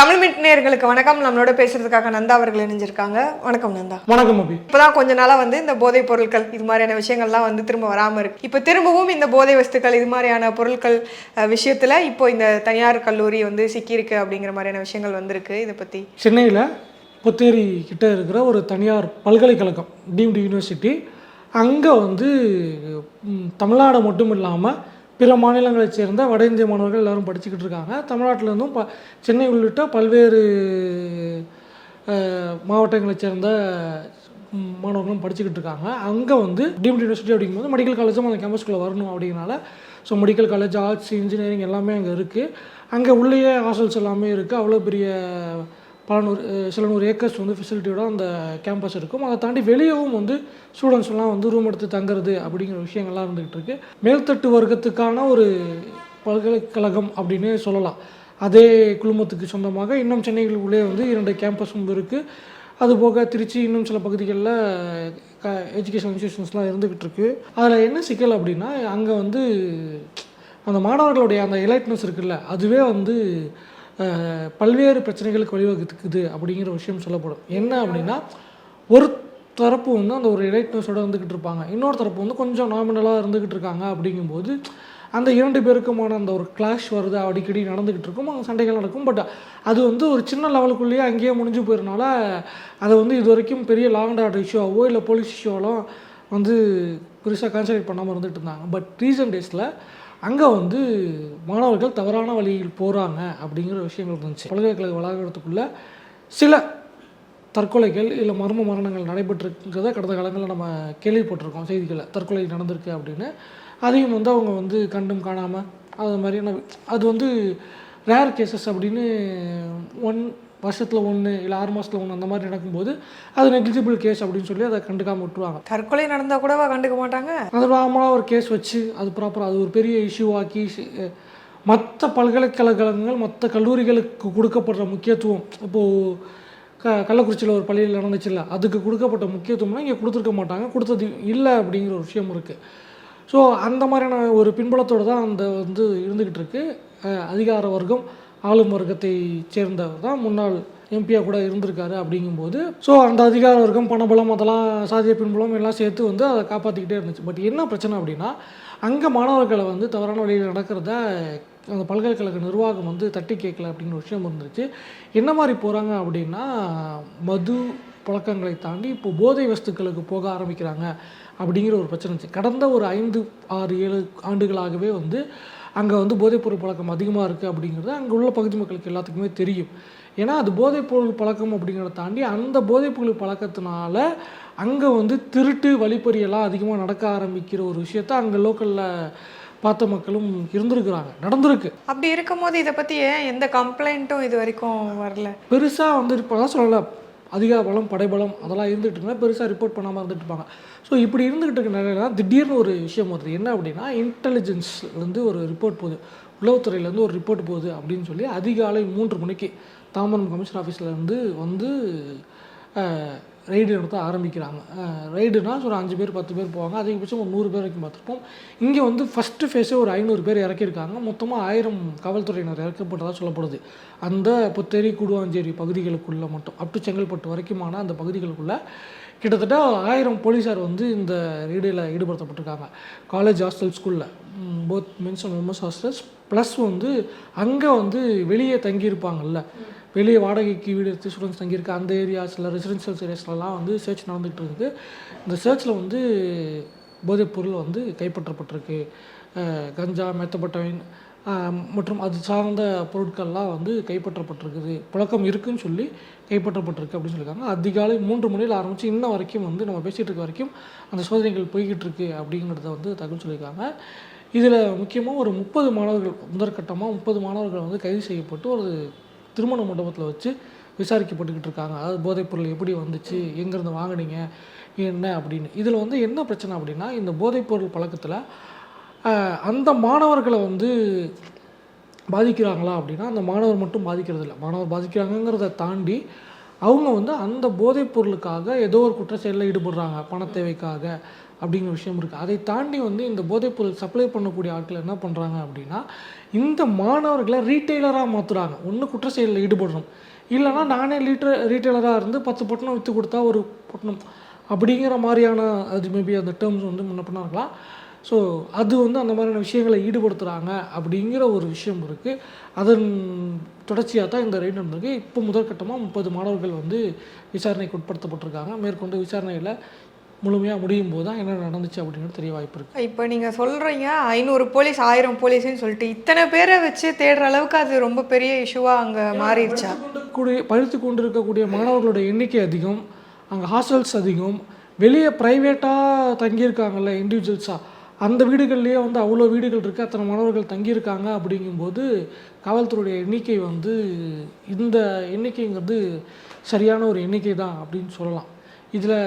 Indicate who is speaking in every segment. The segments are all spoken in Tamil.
Speaker 1: தமிழ் மிட் நேயர்களுக்கு வணக்கம். நம்மளோட பேசுறதுக்காக நந்தா அவர்கள் இணைஞ்சிருக்காங்க. வணக்கம் நந்தா.
Speaker 2: வணக்கம் அபி.
Speaker 1: இப்பதான் கொஞ்ச நாளா வந்து இந்த போதைப் பொருட்கள் இது மாதிரியான விஷயங்கள்லாம் வந்து திரும்ப வராம இருக்கு. இப்போ திரும்பவும் இந்த போதை வஸ்துக்கள் இது மாதிரியான பொருட்கள் விஷயத்துல இப்போ இந்த தனியார் கல்லூரி வந்து சிக்கியிருக்கு அப்படிங்கிற மாதிரியான விஷயங்கள் வந்திருக்கு. இதை பத்தி
Speaker 2: சென்னையில் புத்தேரி கிட்ட இருக்கிற ஒரு தனியார் பல்கலைக்கழகம் டீம்டு யூனிவர்சிட்டி அங்கே வந்து தமிழ்நாடு மட்டும் இல்லாமல் பிற மாநிலங்களைச் சேர்ந்த வட இந்திய மாணவர்கள் எல்லோரும் படிச்சுக்கிட்டு இருக்காங்க. தமிழ்நாட்டிலேருந்தும் ப சென்னை உள்ளிட்ட பல்வேறு மாவட்டங்களைச் சேர்ந்த மாணவர்களும் படிச்சுக்கிட்டு இருக்காங்க. அங்கே வந்து டீம்டு யூனிவர்சிட்டி அப்படிங்கும்போது மெடிக்கல் காலேஜும் அந்த கேம்பஸ்குள்ளே வரணும் அப்படிங்கிறனால so medical college arts engineering எல்லாமே அங்கே இருக்குது அங்கே உள்ளேயே ஹாஸ்டல்ஸ் எல்லாமே இருக்குது அவ்வளோ பெரிய பல நூறு சில நூறு ஏக்கர்ஸ் வந்து ஃபெசிலிட்டியோட அந்த கேம்பஸ் இருக்கும். அதை தாண்டி வெளியவும் வந்து ஸ்டூடெண்ட்ஸ்லாம் வந்து ரூம் எடுத்து தங்குறது அப்படிங்கிற விஷயங்கள்லாம் இருந்துகிட்டு இருக்கு. மேல்தட்டு வர்க்கத்துக்கான ஒரு பல்கலைக்கழகம் அப்படின்னு சொல்லலாம். அதே குழுமத்துக்கு சொந்தமாக இன்னும் சென்னைக்குள்ளே வந்து இரண்டு கேம்பஸும் இருக்குது அதுபோக திருச்சி இன்னும் சில பகுதிகளில் க எஜுகேஷன் இன்ஸ்டியூஷன்ஸ்லாம் இருந்துக்கிட்டு இருக்கு. அதில் என்ன சிக்கல் அப்படின்னா அங்கே வந்து அந்த மாணவர்களுடைய அந்த எலைட்னஸ் இருக்குல்ல அதுவே வந்து பல்வேறு பிரச்சனைகளுக்கு வழிவகுக்குது அப்படிங்கிற விஷயம் சொல்லப்படும். என்ன அப்படின்னா ஒரு தரப்பு வந்து அந்த ஒரு எலைட்னஸோட இருந்துக்கிட்டு இருப்பாங்க. இன்னொரு தரப்பு வந்து கொஞ்சம் நாமினலாக இருந்துக்கிட்டு இருக்காங்க அப்படிங்கும்போது அந்த இரண்டு பேருக்குமான அந்த ஒரு கிளாஷ் வருது அடிக்கடி நடந்துக்கிட்டு இருக்கும் அங்கே சண்டைகள் நடக்கும். பட் அது வந்து ஒரு சின்ன லெவலுக்குள்ளேயே அங்கேயே முடிஞ்சு போயிருனால அதை வந்து இது வரைக்கும் பெரிய லாங் ஆர்டர் இஷ்யூவாவோ இல்லை போலீஸ் இஷ்யூவெல்லாம் வந்து பெருசாக கான்சன்ட்ரேட் பண்ணாமல் இருந்துட்டு இருந்தாங்க. பட் ரீசன்ட் டேஸில் அங்கே வந்து மாணவர்கள் தவறான வழியில் போகிறாங்க அப்படிங்கிற விஷயங்கள் இருந்துச்சு. பல்கலைக்கழக வளாகத்துக்குள்ளே சில தற்கொலைகள் இல்லை மர்ம மரணங்கள் நடைபெற்றிருக்கிறத கடந்த காலங்களில் நம்ம கேள்விப்பட்டிருக்கோம் செய்திகளில். தற்கொலை நடந்திருக்கு அப்படின்னு. அதையும் வந்து அவங்க வந்து கண்டும் காணாமல் அது மாதிரியான அது வந்து ரேர் கேசஸ் அப்படின்னு ஒன் வருஷத்தில் ஒன்று இல்லை ஆறு மாதத்தில் ஒன்று அந்த மாதிரி நடக்கும்போது அது நெக்லிஜிபிள் கேஸ் அப்படின்னு சொல்லி அதை கண்டுக்காம விட்டுருவாங்க.
Speaker 1: தற்கொலை நடந்தா கூடவா கண்டுக்க மாட்டாங்க?
Speaker 2: அது நார்மலாக ஒரு கேஸ் வச்சு அது ப்ராப்பராக அது ஒரு பெரிய இஷ்யூ ஆக்கி மற்ற பல்கலைக்கழகங்கள் மற்ற கல்லூரிகளுக்கு கொடுக்கப்படுற முக்கியத்துவம். இப்போது க கள்ளக்குறிச்சியில் ஒரு பள்ளியில் நடந்துச்சுல்ல அதுக்கு கொடுக்கப்பட்ட முக்கியத்துவம்னா இங்கே கொடுத்துருக்க மாட்டாங்க. கொடுத்தது இல்லை அப்படிங்கிற ஒரு விஷயம் இருக்குது ஸோ அந்த மாதிரியான ஒரு பின்புலத்தோடு தான் அந்த வந்து இருந்துக்கிட்டு இருக்கு. அஹ் அதிகார வர்க்கம் ஆளும் வர்க்கத்தை சேர்ந்தவர் தான். முன்னாள் எம்பியாக கூட இருந்திருக்காரு அப்படிங்கும்போது ஸோ அந்த அதிகார வர்க்கம் பணபலம் அதெல்லாம் சாதிய பின்புலம் எல்லாம் சேர்த்து வந்து அதை காப்பாற்றிக்கிட்டே இருந்துச்சு. பட் என்ன பிரச்சனை அப்படின்னா அங்கே மாணவர்களை வந்து தவறான வழியில் நடக்கிறத அந்த பல்கலைக்கழக நிர்வாகம் வந்து தட்டி கேட்கல அப்படிங்கிற ஒரு விஷயம் இருந்துச்சு. என்ன மாதிரி போகிறாங்க அப்படின்னா மது பழக்கங்களை தாண்டி இப்போ போதை வஸ்துக்களுக்கு போக ஆரம்பிக்கிறாங்க அப்படிங்கிற ஒரு பிரச்சனை இருந்துச்சு. கடந்த ஒரு ஐந்து ஆறு ஏழு ஆண்டுகளாகவே வந்து அங்கே வந்து போதைப்பொருள் பழக்கம் அதிகமாக இருக்குது அப்படிங்கிறது அங்கே உள்ள பகுதி மக்களுக்கு எல்லாத்துக்குமே தெரியும். ஏன்னா அது போதைப்பொருள் பழக்கம் அப்படிங்கிறத தாண்டி அந்த போதைப்பொருள் பழக்கத்தினால அங்கே வந்து திருட்டு வழிப்பறியெல்லாம் அதிகமாக நடக்க ஆரம்பிக்கிற ஒரு விஷயத்த அங்கே லோக்கலில் பார்த்த மக்களும் இருந்திருக்கிறாங்க. நடந்திருக்கு.
Speaker 1: அப்படி இருக்கும்போது இதை பத்தி ஏன் எந்த கம்ப்ளைண்ட்டும் இது வரைக்கும் வரல?
Speaker 2: பெருசாக வந்து இப்போ தான் சொல்லலை. அதிகார பலம் படைபலம் அதெல்லாம் இருந்துகிட்டு இருந்தால் பெருசாக ரிப்போர்ட் பண்ணாமல் இருந்துட்டு இருப்பாங்க. ஸோ இப்படி இருந்துகிட்டு இருக்க நிலையில தான் திடீர்னு ஒரு விஷயம் வருது. என்ன அப்படின்னா இன்டெலிஜென்ஸ்லேருந்து ஒரு ரிப்போர்ட் போகுது. உளவுத்துறையிலேருந்து ஒரு ரிப்போர்ட் போகுது அப்படின்னு சொல்லி அதிகாலை மூன்று மணிக்கு தாம்பரம் கமிஷன் ஆஃபீஸ்லேருந்து வந்து ரைடு நடத்த ஆரம்பிக்கிறாங்க. ரைடுனா ஒரு அஞ்சு பேர் பத்து பேர் போவாங்க. அதிகபட்சம் ஒரு நூறு பேர் வரைக்கும் பார்த்துருப்போம். இங்கே வந்து ஃபஸ்ட்டு ஃபேஸே ஒரு ஐநூறு பேர் இறக்கியிருக்காங்க. மொத்தமாக ஆயிரம் காவல்துறையினர் இறக்கப்பட்டதாக சொல்லப்படுது. அந்த புத்தேரி கூடுவாஞ்சேரி பகுதிகளுக்குள்ளே மட்டும் அப் டு செங்கல்பட்டு வரைக்குமான அந்த பகுதிகளுக்குள்ளே கிட்டத்தட்ட ஆயிரம் போலீஸார் வந்து இந்த ரீடியில் ஈடுபடுத்தப்பட்டிருக்காங்க. காலேஜ் ஹாஸ்டல் ஸ்கூலில் both men's and women's hostels plus வந்து அங்கே வந்து வெளியே தங்கியிருப்பாங்கல்ல. வெளியே வாடகைக்கு வீடு எடுத்து ஸ்டூடெண்ட்ஸ் தங்கியிருக்க அந்த ஏரியாஸில் ரெசிடென்ஷியல் ஏரியாஸ்லலாம் வந்து சர்ச் நடந்துகிட்டு இருக்குது. இந்த சர்ச்சில் வந்து போதைப் பொருள் வந்து கைப்பற்றப்பட்டிருக்கு. கஞ்சா மெத்தப்பட்டவைன் மற்றும் அது சார்ந்த பொருட்கள்லாம் வந்து கைப்பற்றப்பட்டிருக்குது. புழக்கம் இருக்குன்னு சொல்லி கைப்பற்றப்பட்டிருக்கு அப்படின்னு சொல்லியிருக்காங்க. அதிகாலை மூன்று மணியில் ஆரம்பித்து இன்ன வரைக்கும் வந்து நம்ம பேசிகிட்டு இருக்க வரைக்கும் அந்த சோதனைகள் போய்கிட்டு இருக்கு அப்படிங்கிறத வந்து தகவல் சொல்லியிருக்காங்க. இதில் முக்கியமாக ஒரு முப்பது மாணவர்கள் முதற்கட்டமாக முப்பது மாணவர்கள் வந்து கைது செய்யப்பட்டு ஒரு திருமண மண்டபத்தில் வச்சு விசாரிக்கப்பட்டுக்கிட்டு இருக்காங்க. அதாவது போதைப்பொருள் எப்படி வந்துச்சு எங்கேருந்து வாங்குனீங்க என்ன அப்படின்னு. இதில் வந்து என்ன பிரச்சனை அப்படின்னா இந்த போதைப்பொருள் பழக்கத்தில் அந்த மாணவர்களை வந்து பாதிக்கிறாங்களா அப்படின்னா அந்த மாணவர் மட்டும் பாதிக்கிறது இல்லை. மாணவர் பாதிக்கிறாங்கங்கிறத தாண்டி அவங்க வந்து அந்த போதைப் பொருளுக்காக ஏதோ ஒரு குற்றச்செயலில் ஈடுபடுறாங்க. பண தேவைக்காக அப்படிங்கிற விஷயம் இருக்குது அதை தாண்டி வந்து இந்த போதைப்பொருள் சப்ளை பண்ணக்கூடிய ஆட்கள் என்ன பண்ணுறாங்க அப்படின்னா இந்த மாணவர்களை ரீட்டெய்லராக மாற்றுறாங்க ஒன்று குற்ற செயலில் ஈடுபடணும். இல்லைன்னா நானே லீட்டர் ரீட்டெய்லராக இருந்து பத்து பொட்டணம் விற்று கொடுத்தா ஒரு பொட்டணம். அப்படிங்கிற மாதிரியான அது மேபி அந்த டேர்ம்ஸ் வந்து முன்ன பின்ன இருக்கலாம். ஸோ அது வந்து அந்த மாதிரியான விஷயங்களை ஈடுபடுத்துகிறாங்க அப்படிங்கிற ஒரு விஷயம் இருக்குது அதன் தொடர்ச்சியாக தான் இந்த ரைடு நடந்திருக்கு. இப்போ முதற்கட்டமாக முப்பது மாணவர்கள் வந்து விசாரணைக்கு உட்படுத்தப்பட்டிருக்காங்க. மேற்கொண்டு விசாரணையில் முழுமையாக முடியும் போது தான் என்ன நடந்துச்சு அப்படிங்கிறது தெரிய வாய்ப்பு இருக்குது
Speaker 1: இப்போ நீங்கள் சொல்கிறீங்க ஐநூறு போலீஸ் ஆயிரம் போலீஸ்னு சொல்லிட்டு இத்தனை பேரை வச்சு தேடுற அளவுக்கு அது ரொம்ப பெரிய இஷ்யூவாக அங்கே மாறிடுச்சா?
Speaker 2: கூடிய படித்து கொண்டிருக்கக்கூடிய மாணவர்களோட எண்ணிக்கை அதிகம் அங்கே ஹாஸ்டல்ஸ் அதிகம் வெளியே ப்ரைவேட்டாக தங்கியிருக்காங்கல்ல இண்டிவிஜுவல்ஸாக அந்த வீடுகள்லேயே வந்து அவ்வளோ வீடுகள் இருக்குது அத்தனை மாணவர்கள் தங்கியிருக்காங்க அப்படிங்கும்போது காவல்துறையுடைய எண்ணிக்கை வந்து இந்த எண்ணிக்கைங்கிறது சரியான ஒரு எண்ணிக்கை தான் அப்படின்னு சொல்லலாம். இதில்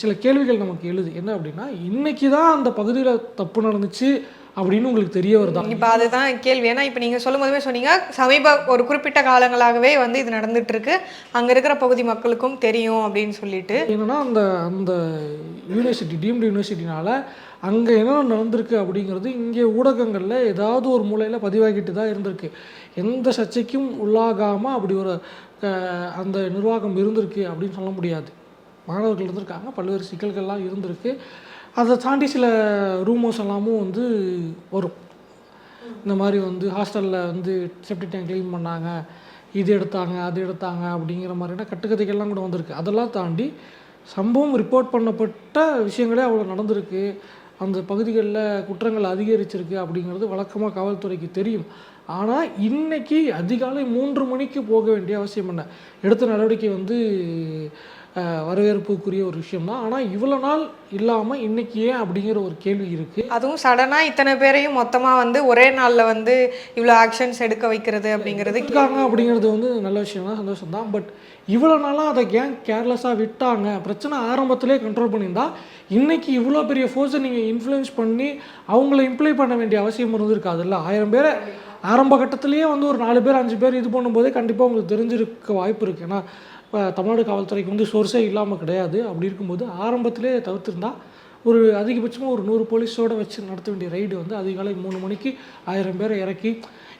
Speaker 2: சில கேள்விகள் நமக்கு எழுது. என்ன அப்படின்னா இன்னைக்கு தான் அந்த பகுதியில் தப்பு நடந்துச்சு அப்படின்னு உங்களுக்கு தெரிய வருதா?
Speaker 1: இப்போ அதுதான் கேள்வி. ஏன்னா இப்போ நீங்கள் சொல்லும் போதுமே சொன்னீங்க சமீப ஒரு குறிப்பிட்ட காலங்களாகவே வந்து இது நடந்துட்டு இருக்கு அங்கே இருக்கிற பகுதி மக்களுக்கும் தெரியும் அப்படின்னு சொல்லிட்டு.
Speaker 2: என்னன்னா அந்த அந்த யூனிவர்சிட்டி டீம்டு யூனிவர்சிட்டினால அங்கே என்ன நடந்திருக்கு அப்படிங்கிறது இங்கே ஊடகங்களில் ஏதாவது ஒரு மூலையில் பதிவாகிட்டு தான் இருந்திருக்கு. எந்த சர்ச்சைக்கும் உள்ளாகாமல் அப்படி ஒரு அந்த நிர்வாகம் இருந்திருக்கு அப்படின்னு சொல்ல முடியாது. மாணவர்கள் இருந்திருக்காங்க பல்வேறு சிக்கல்கள்லாம் இருந்திருக்கு. அதை தாண்டி சில ரூமர்ஸ் எல்லாமும் வந்து வரும். இந்த மாதிரி வந்து ஹாஸ்டலில் வந்து செப்டி டேங்க் க்ளீன் பண்ணாங்க இது எடுத்தாங்க அது எடுத்தாங்க அப்படிங்கிற மாதிரியான கட்டுக்கதைகள்லாம் கூட வந்திருக்கு. அதெல்லாம் தாண்டி சம்பவம் ரிப்போர்ட் பண்ணப்பட்ட விஷயங்களே அவ்வளோ நடந்திருக்கு. அந்த பகுதிகளில் குற்றங்கள் அதிகரிச்சிருக்கு அப்படிங்கிறது வழக்கமாக காவல்துறைக்கு தெரியும். ஆனால் இன்றைக்கி அதிகாலை மூன்று மணிக்கு போக வேண்டிய அவசியம் என்ன? எடுத்த நடவடிக்கை வந்து வரவேற்புக்குரிய ஒரு விஷயம் தான் ஆனால் இவ்வளோ நாள் இல்லாமல் இன்னைக்கு ஏன் அப்படிங்கிற ஒரு கேள்வி இருக்குது
Speaker 1: அதுவும் சடனாக இத்தனை பேரையும் மொத்தமாக வந்து ஒரே நாளில் வந்து இவ்வளோ ஆக்ஷன்ஸ் எடுக்க வைக்கிறது அப்படிங்கிறது
Speaker 2: இருக்காங்க அப்படிங்கிறது வந்து நல்ல விஷயம் தான் சந்தோஷம் தான் பட் இவ்வளோ நாளாக அதை ஏன் கேர்லெஸ்ஸாக விட்டாங்க? பிரச்சனை ஆரம்பத்திலே கண்ட்ரோல் பண்ணியிருந்தா இன்னைக்கு இவ்வளோ பெரிய ஃபோர்ஸை நீங்கள் இன்ஃப்ளூயன்ஸ் பண்ணி அவங்கள இம்ப்ளை பண்ண வேண்டிய அவசியம் இருந்திருக்காதுல்ல? ஆயிரம் பேரை ஆரம்ப கட்டத்திலேயே வந்து ஒரு நாலு பேர் அஞ்சு பேர் இது பண்ணும்போதே கண்டிப்பாக உங்களுக்கு தெரிஞ்சிருக்க வாய்ப்பு இருக்குது ஏன்னா இப்போ தமிழ்நாடு காவல்துறைக்கு வந்து சோர்ஸே இல்லாமல் கிடையாது. அப்படி இருக்கும்போது ஆரம்பத்திலே தவிர்த்திருந்தா ஒரு அதிகபட்சமாக ஒரு நூறு போலீஸோடு வச்சு நடத்த வேண்டிய ரைடு வந்து அதிகாலை மூணு மணிக்கு ஆயிரம் பேரை இறக்கி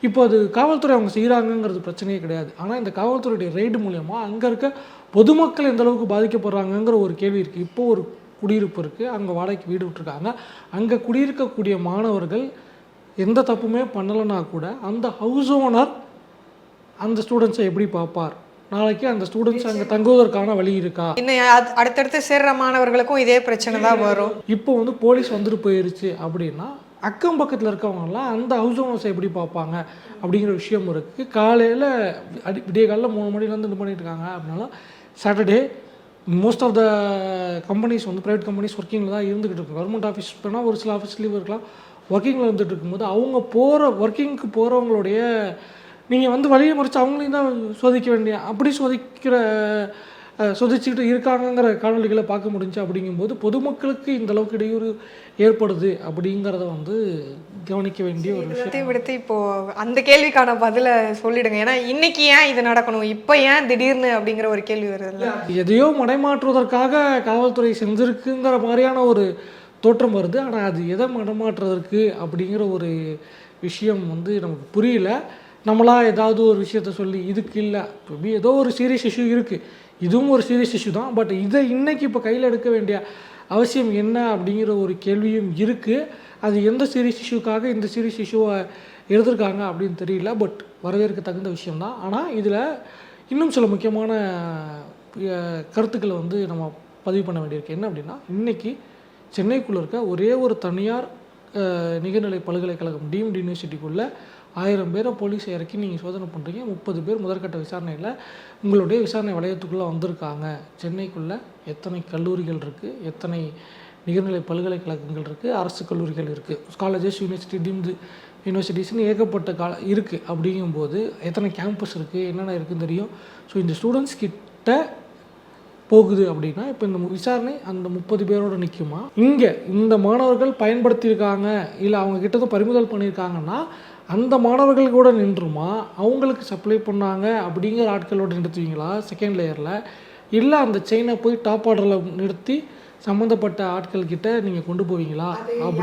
Speaker 2: இப்போ அது காவல்துறை அவங்க செய்கிறாங்கங்கிறது பிரச்சனையே கிடையாது. ஆனால் இந்த காவல்துறையுடைய ரைடு மூலயமா அங்கே இருக்க பொதுமக்கள் எந்த அளவுக்கு பாதிக்கப்படுறாங்கங்கிற ஒரு கேள்வி இருக்குது இப்போ ஒரு குடியிருப்பு இருக்குது அங்கே வாடகைக்கு வீடு விட்டுருக்காங்க. அங்கே குடியிருக்கக்கூடிய மாணவர்கள் எந்த தப்புமே பண்ணலைன்னா கூட அந்த ஹவுஸ் ஓனர் அந்த ஸ்டூடெண்ட்ஸை எப்படி பார்ப்பார்? நாளைக்கு அந்த ஸ்டூடெண்ட்ஸ் அங்கே தங்குவதற்கான வழி இருக்கா?
Speaker 1: இன்னும் அடுத்தடுத்து சேர்ற மாணவர்களுக்கும் இதே பிரச்சனை தான் வரும்.
Speaker 2: இப்போ வந்து போலீஸ் வந்துட்டு போயிருச்சு அப்படின்னா அக்கம் பக்கத்தில் இருக்கவங்கலாம் அந்த ஹவுஸ் ஓனர்ஸை எப்படி பார்ப்பாங்க அப்படிங்கிற விஷயம் இருக்குது காலையில் அடி விடிய காலையில் மூணு மணிலேருந்து இது பண்ணிட்டு இருக்காங்க. அப்படின்னாலும் Saturday most of the companies வந்து ப்ரைவேட் கம்பெனிஸ் ஒர்க்கிங்கில் தான் இருந்துக்கிட்டு இருக்கும் கவர்மெண்ட் ஆஃபீஸ் போனால் ஒரு சில ஆஃபீஸ் லீவ் இருக்கலாம். ஒர்க்கிங்கில் இருந்துட்டு இருக்கும்போது அவங்க போகிற ஒர்க்கிங்க்கு போகிறவங்களுடைய நீங்கள் வந்து வழியை மறித்து அவங்களையும் தான் சோதிக்க வேண்டிய அப்படி சோதிக்கிற சோதிச்சுக்கிட்டு இருக்காங்கங்கிற காணொலிகளை பார்க்க முடிஞ்சு அப்படிங்கும்போது பொதுமக்களுக்கு இந்த அளவுக்கு இடையூறு ஏற்படுது அப்படிங்கிறத வந்து கவனிக்க வேண்டிய ஒரு விஷயம்.
Speaker 1: விடுத்து விடுத்து இப்போ அந்த கேள்விக்கான பதிலை சொல்லிடுங்க. ஏன்னா இன்னைக்கு ஏன் இது நடக்கணும்? இப்போ ஏன் திடீர்னு அப்படிங்கிற ஒரு கேள்வி வருதுல்ல?
Speaker 2: எதையோ மடைமாற்றுவதற்காக காவல்துறை செஞ்சிருக்குங்கிற மாதிரியான ஒரு தோற்றம் வருது. ஆனால் அது எதை மடைமாற்றுவதற்கு அப்படிங்கிற ஒரு விஷயம் வந்து நமக்கு புரியல. நம்மளா ஏதாவது ஒரு விஷயத்த சொல்லி இதுக்கு இல்லை. இப்போ ஏதோ ஒரு சீரியஸ் இஷ்யூ இருக்குது இதுவும் ஒரு சீரியஸ் இஷ்யூ தான். பட் இதை இன்றைக்கி இப்போ கையில் எடுக்க வேண்டிய அவசியம் என்ன அப்படிங்கிற ஒரு கேள்வியும் இருக்குது அது எந்த சீரியஸ் இஷ்யூக்காக இந்த சீரியஸ் இஷ்யூவை எழுதியிருக்காங்க அப்படின்னு தெரியல. பட் வரவேற்க தகுந்த விஷயம்தான் ஆனால் இதில் இன்னும் சில முக்கியமான கருத்துக்களை வந்து நம்ம பதிவு பண்ண வேண்டியிருக்கு. என்ன அப்படின்னா இன்றைக்கி சென்னைக்குள்ளே இருக்க ஒரே ஒரு தனியார் நிகர்நிலை பல்கலைக்கழகம் டீம்டு யூனிவர்சிட்டிக்குள்ளே ஆயிரம் பேரை போலீஸை இறக்கி நீங்கள் சோதனை பண்ணுறீங்க முப்பது பேர் முதற்கட்ட விசாரணையில் உங்களுடைய விசாரணை வளையத்துக்குள்ளே வந்திருக்காங்க. சென்னைக்குள்ளே எத்தனை கல்லூரிகள் இருக்குது எத்தனை நிகர்நிலை பல்கலைக்கழகங்கள் இருக்குது அரசு கல்லூரிகள் இருக்குது காலேஜஸ் யூனிவர்சிட்டி டீம்டு யூனிவர்சிட்டிஸ்னு ஏகப்பட்ட கால இருக்குது அப்படிங்கும்போது எத்தனை கேம்பஸ் இருக்குது என்னென்ன இருக்குன்னு தெரியும். ஸோ இந்த ஸ்டூடெண்ட்ஸ் கிட்ட போகுது அப்படின்னா இப்போ இந்த விசாரணை அந்த முப்பது பேரோட நிற்குமா இங்கே இந்த மாணவர்கள் பயன்படுத்தியிருக்காங்க. இல்லை அவங்க கிட்ட தான் பறிமுதல் பண்ணியிருக்காங்கன்னா அந்த மாணவர்கள் கூட நின்றுமா? அவங்களுக்கு சப்ளை பண்ணாங்க அப்படிங்கிற ஆட்களோட நிறுத்துவீங்களா? செகண்ட் லேயரில் இல்லை அந்த செயினை போய் டாப் ஆர்டரில் நிறுத்தி சம்மந்தப்பட்ட ஆட்கள் கிட்ட நீங்கள் கொண்டு போவீங்களா?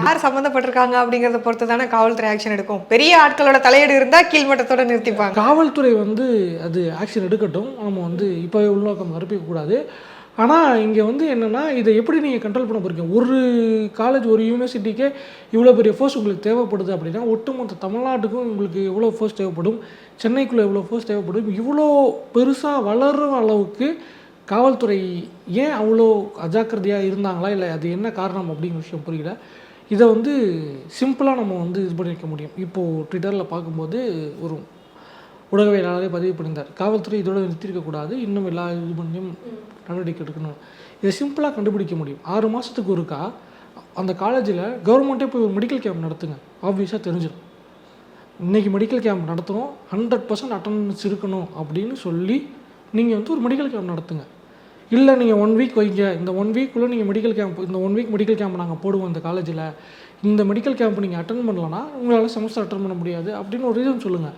Speaker 1: யார் சம்மந்தப்பட்டிருக்காங்க அப்படிங்கறத பொறுத்து தானே காவல்துறை ஆக்ஷன் எடுக்கும். பெரிய ஆட்களோட தலையீடு இருந்தா கீழ்மட்டத்தோட நிறுத்திப்பாங்க.
Speaker 2: காவல்துறை வந்து அது ஆக்ஷன் எடுக்கட்டும். நம்ம வந்து இப்போவே உள்நோக்கம் கூடாது. ஆனால் இங்கே வந்து என்னென்னா இதை எப்படி நீங்கள் கண்ட்ரோல் பண்ண போகிறீங்க ஒரு காலேஜ் ஒரு யூனிவர்சிட்டிக்கே இவ்வளோ பெரிய ஃபோர்ஸ் உங்களுக்கு தேவைப்படுது அப்படின்னா ஒட்டுமொத்த தமிழ்நாட்டுக்கும் உங்களுக்கு எவ்வளோ ஃபோர்ஸ் தேவைப்படும்? சென்னைக்குள்ளே எவ்வளோ ஃபோர்ஸ் தேவைப்படும்? இவ்வளோ பெருசாக வளரும் அளவுக்கு காவல்துறை ஏன் அவ்வளோ அஜாக்கிரதையாக இருந்தாங்களா? இல்லை அது என்ன காரணம் அப்படிங்கிற விஷயம் புரியல. இதை வந்து சிம்பிளாக நம்ம வந்து இது பண்ணி வைக்க முடியும். இப்போது ட்விட்டரில் பார்க்கும்போது ஒரு ஊடகவியலாளரே பதிவு பண்ணியிருந்தார். காவல்துறை இதோட நிறுத்தியிருக்கக்கூடாது இன்னும் எல்லா இது பண்ணியும் நடவடிக்கை எடுக்கணும். இதை சிம்பிளாக கண்டுபிடிக்க முடியும். ஆறு மாதத்துக்கு ஒருக்கா அந்த காலேஜில் கவர்மெண்ட்டே போய் ஒரு மெடிக்கல் கேம்ப் நடத்துங்க. ஆப்வியஸாக தெரிஞ்சிடும். இன்றைக்கி மெடிக்கல் கேம்ப் நடத்துகிறோம் ஹண்ட்ரட் பர்சன்ட் அட்டண்டன்ஸ் இருக்கணும் அப்படின்னு சொல்லி நீங்கள் வந்து ஒரு மெடிக்கல் கேம்ப் நடத்துங்க. இல்லை நீங்கள் ஒன் வீக் வைங்க. இந்த ஒன் வீக்குள்ளே நீங்கள் மெடிக்கல் கேம்ப் இந்த ஒன் வீக் மெடிக்கல் கேம்ப் நாங்கள் போடுவோம் இந்த காலேஜில் இந்த மெடிக்கல் கேம்ப் நீங்கள் அட்டன் பண்ணலன்னா உங்களால் செமஸ்டர் அட்டன் பண்ண முடியாது அப்படின்னு ஒரு ரீசன் சொல்லுங்கள்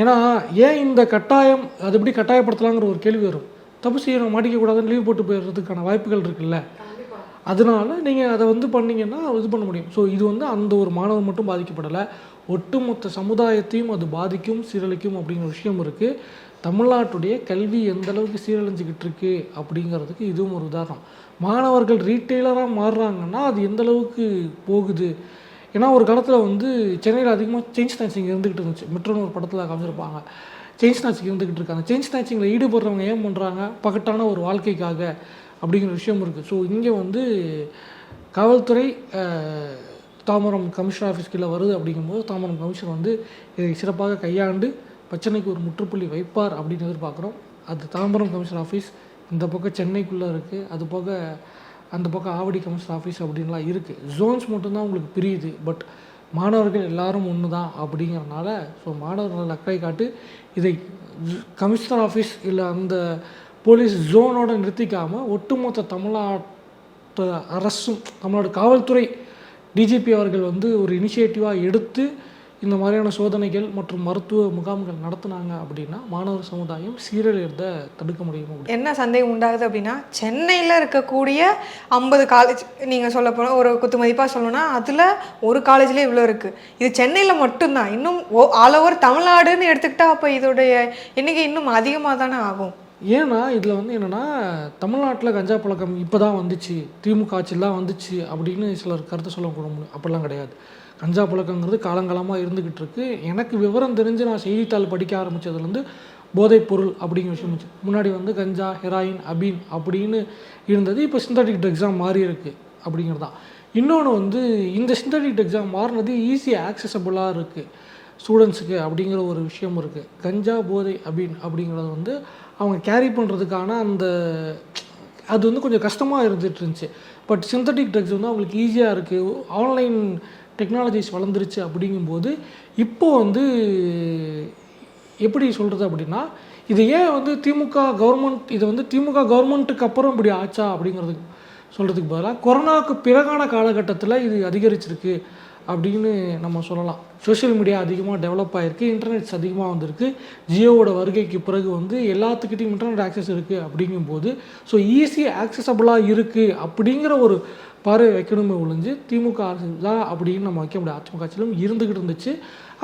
Speaker 2: ஏன்னா ஏன் இந்த கட்டாயம் அது எப்படி கட்டாயப்படுத்தலாங்கிற ஒரு கேள்வி வரும். தப்பு செய்யணும் மாட்டிக்கக்கூடாதுன்னு லீவ் போட்டு போயிடுறதுக்கான வாய்ப்புகள் இருக்குல்ல? அதனால் நீங்கள் அதை வந்து பண்ணிங்கன்னா இது பண்ண முடியும். ஸோ இது வந்து அந்த ஒரு மாணவர் மட்டும் பாதிக்கப்படலை. ஒட்டுமொத்த சமுதாயத்தையும் அது பாதிக்கும் சீரழிக்கும் அப்படிங்கிற விஷயம் இருக்குது தமிழ்நாட்டுடைய கல்வி எந்த அளவுக்கு சீரழிஞ்சிக்கிட்டு இருக்கு அப்படிங்கிறதுக்கு இதுவும் ஒரு உதாரணம். மாணவர்கள் ரீட்டெய்லராக மாறுறாங்கன்னா அது எந்த அளவுக்கு போகுது? ஏன்னா ஒரு காலத்தில் வந்து சென்னையில் அதிகமாக சேஞ்ச் டான்சிங் இருந்துக்கிட்டு இருந்துச்சு. மெட்ரோன்னு ஒரு படத்தில் காமிச்சிருப்பாங்க. செயின் ஸ்நாச்சிங் இருந்துக்கிட்டு இருக்காங்க. செயின் ஸ்நாச்சிங்கில் ஈடுபடுறவங்க ஏன் பண்ணுறாங்க பகட்டான ஒரு வாழ்க்கைக்காக அப்படிங்கிற விஷயம் இருக்குது ஸோ இங்கே வந்து காவல்துறை தாமரம் கமிஷனர் ஆஃபீஸ் கீழே வருது அப்படிங்கும்போது தாமரம் கமிஷனர் வந்து இதை சிறப்பாக கையாண்டு பிரச்சனைக்கு ஒரு முற்றுப்புள்ளி வைப்பார் அப்படின்னு எதிர்பார்க்குறோம். அது தாம்பரம் கமிஷனர் ஆஃபீஸ் இந்த பக்கம் சென்னைக்குள்ளே இருக்குது அது போக அந்த பக்கம் ஆவடி கமிஷனர் ஆஃபீஸ் அப்படின்லாம் இருக்குது ஜோன்ஸ் மட்டும்தான் உங்களுக்கு பிரியுது. பட் மாணவர்கள் எல்லாரும் ஒன்று தான் அப்படிங்கிறனால ஸோ மாணவர்கள் அக்கறை காட்டு இதை கமிஷனர் ஆஃபீஸ் இல்லை அந்த போலீஸ் ஜோனோட நிறுத்திக்காமல் ஒட்டுமொத்த தமிழ்நாட்டு அரசும் தமிழ்நாடு காவல்துறை டிஜிபி அவர்கள் வந்து ஒரு இனிஷியேட்டிவாக எடுத்து இந்த மாதிரியான சோதனைகள் மற்றும் மருத்துவ முகாம்கள் நடத்துனாங்க அப்படின்னா மாணவர் சமுதாயம் சீரழியறதை தடுக்க முடியும்
Speaker 1: என்ன சந்தேகம் உண்டாகுது அப்படின்னா சென்னையில் இருக்கக்கூடிய ஐம்பது காலேஜ் நீங்கள் சொல்ல போனால் ஒரு குத்து மதிப்பாக சொல்லணும்னா அதில் ஒரு காலேஜ்லேயே இவ்வளோ இருக்குது இது சென்னையில் மட்டும்தான். இன்னும் ஆல் ஓவர் தமிழ்நாடுன்னு எடுத்துக்கிட்டா அப்போ இதோடைய எண்ணிக்கை இன்னும் அதிகமாக தானே ஆகும்.
Speaker 2: ஏன்னா இதில் வந்து என்னென்னா தமிழ்நாட்டில் கஞ்சா பழக்கம் இப்போ தான் வந்துச்சு. திமுக ஆட்சிலாம் வந்துச்சு அப்படின்னு சிலர் கருத்து சொல்ல கூட முடியும் அப்படிலாம் கிடையாது. கஞ்சா பழக்கங்கிறது காலங்காலமாக இருந்துக்கிட்டு இருக்கு எனக்கு விவரம் தெரிஞ்சு நான் செய்தித்தாள் படிக்க ஆரம்பித்ததுலேருந்து போதைப் பொருள் அப்படிங்கிற விஷயம் இருந்துச்சு. முன்னாடி வந்து கஞ்சா ஹெராயின் அபீன் அப்படின்னு இருந்தது. இப்போ சிந்தட்டிக் ட்ரக்ஸாக மாறி இருக்குது அப்படிங்கிறது. தான் இன்னொன்று வந்து இந்த சிந்தட்டிக் ட்ரக்ஸாக மாறினது ஈஸியாக ஆக்சசபிளாக இருக்குது ஸ்டூடெண்ட்ஸுக்கு அப்படிங்கிற ஒரு விஷயம் இருக்குது கஞ்சா போதை அபீன் அப்படிங்கிறது வந்து அவங்க கேரி பண்ணுறதுக்கான அந்த அது வந்து கொஞ்சம் கஷ்டமாக இருந்துகிட்டு இருந்துச்சு. பட் சிந்தட்டிக் ட்ரக்ஸ் வந்து அவங்களுக்கு ஈஸியாக இருக்குது ஆன்லைன் டெக்னாலஜிஸ் வளர்ந்துருச்சு அப்படிங்கும்போது இப்போ வந்து எப்படி சொல்கிறது அப்படின்னா இது ஏன் வந்து திமுக கவர்மெண்ட் இது வந்து திமுக கவர்மெண்ட்டுக்கு அப்புறம் இப்படி ஆச்சா அப்படிங்கிறதுக்கு சொல்கிறதுக்கு பதிலாக கொரோனாவுக்கு பிறகான காலகட்டத்தில் இது அதிகரிச்சிருக்கு அப்படின்னு நம்ம சொல்லலாம். சோஷியல் மீடியா அதிகமாக டெவலப் ஆகிருக்கு இன்டர்நெட்ஸ் அதிகமாக வந்திருக்கு ஜியோவோட வருகைக்கு பிறகு வந்து எல்லாத்துக்கிட்டையும் இன்டர்நெட் ஆக்சஸ் இருக்குது அப்படிங்கும்போது ஸோ ஈஸி ஆக்சசபிளாக இருக்குது அப்படிங்கிற ஒரு பார்வை வைக்கணுமே ஒழிஞ்சு திமுக அரசு தான் அப்படின்னு நம்ம வைக்க முடியாது. அதிமுக ஆட்சியிலும் இருந்துக்கிட்டு இருந்துச்சு.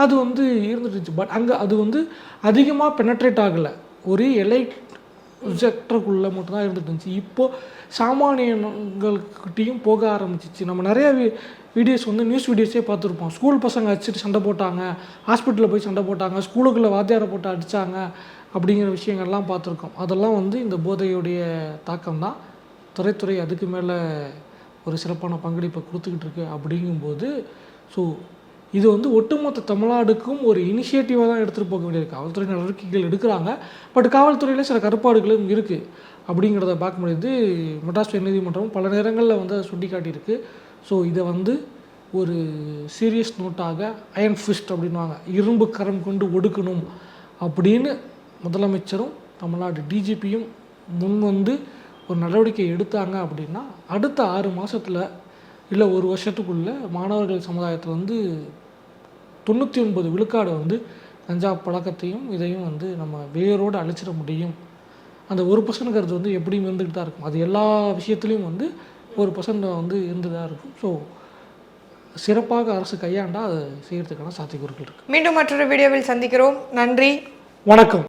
Speaker 2: அது வந்து இருந்துட்டு இருந்துச்சு. பட் அங்கே அது வந்து அதிகமாக பெனட்ரேட் ஆகலை. ஒரு எலை செக்டருக்குள்ளே மட்டும்தான் இருந்துட்டு இருந்துச்சு. இப்போது சாமானியங்கள்கிட்டையும் போக ஆரம்பிச்சிச்சு. நம்ம நிறைய வீ வீடியோஸ் வந்து நியூஸ் வீடியோஸே பார்த்துருப்போம். ஸ்கூல் பசங்க அடிச்சுட்டு சண்டை போட்டாங்க. ஹாஸ்பிட்டலில் போய் சண்டை போட்டாங்க. ஸ்கூலுக்குள்ளே வாத்தியாரை போட்டு அடித்தாங்க அப்படிங்கிற விஷயங்கள்லாம் பார்த்துருக்கோம். அதெல்லாம் வந்து இந்த போதையுடைய தாக்கம் தான். துறைத்துறை அதுக்கு மேலே ஒரு சிறப்பான பங்களிப்பை கொடுத்துக்கிட்டு இருக்கு அப்படிங்கும்போது ஸோ இது வந்து ஒட்டுமொத்த தமிழ்நாடுக்கும் ஒரு இனிஷியேட்டிவாக தான் எடுத்துகிட்டு போக வேண்டியது காவல்துறை நடவடிக்கைகள் எடுக்கிறாங்க பட் காவல்துறையில் சில கருப்பாடுகளும் இருக்குது அப்படிங்கிறத பார்க்க முடியுது மெட்ராஸ் உயர்நீதிமன்றம் பல நேரங்களில் வந்து அதை சுட்டி காட்டியிருக்கு ஸோ இதை வந்து ஒரு சீரியஸ் நோட்டாக அயன் ஃபிஸ்ட் அப்படின்வாங்க இரும்பு கரம் கொண்டு ஒடுக்கணும் அப்படின்னு முதலமைச்சரும் தமிழ்நாடு டிஜிபியும் முன் வந்து ஒரு நடவடிக்கை எடுத்தாங்க அப்படின்னா அடுத்த ஆறு மாதத்தில் இல்லை ஒரு வருஷத்துக்குள்ளே மாணவர்கள் சமுதாயத்தில் வந்து தொண்ணூற்றி ஒன்பது விழுக்காடு வந்து கஞ்சா பழக்கத்தையும் இதையும் வந்து நம்ம வேரோடு அழிச்சிட முடியும். அந்த ஒரு பர்சன்ட்ங்கிறது வந்து எப்படியும் இருந்துகிட்டு தான் இருக்கும். அது எல்லா விஷயத்துலையும் வந்து ஒரு பர்சன்ட் வந்து இருந்து தான் இருக்கும். ஸோ சிறப்பாக அரசு கையாண்டா அதை செய்கிறதுக்கான சாத்தியக்கூறுகள் இருக்குது
Speaker 1: மீண்டும் மற்றொரு வீடியோவில் சந்திக்கிறோம். நன்றி.
Speaker 2: வணக்கம்.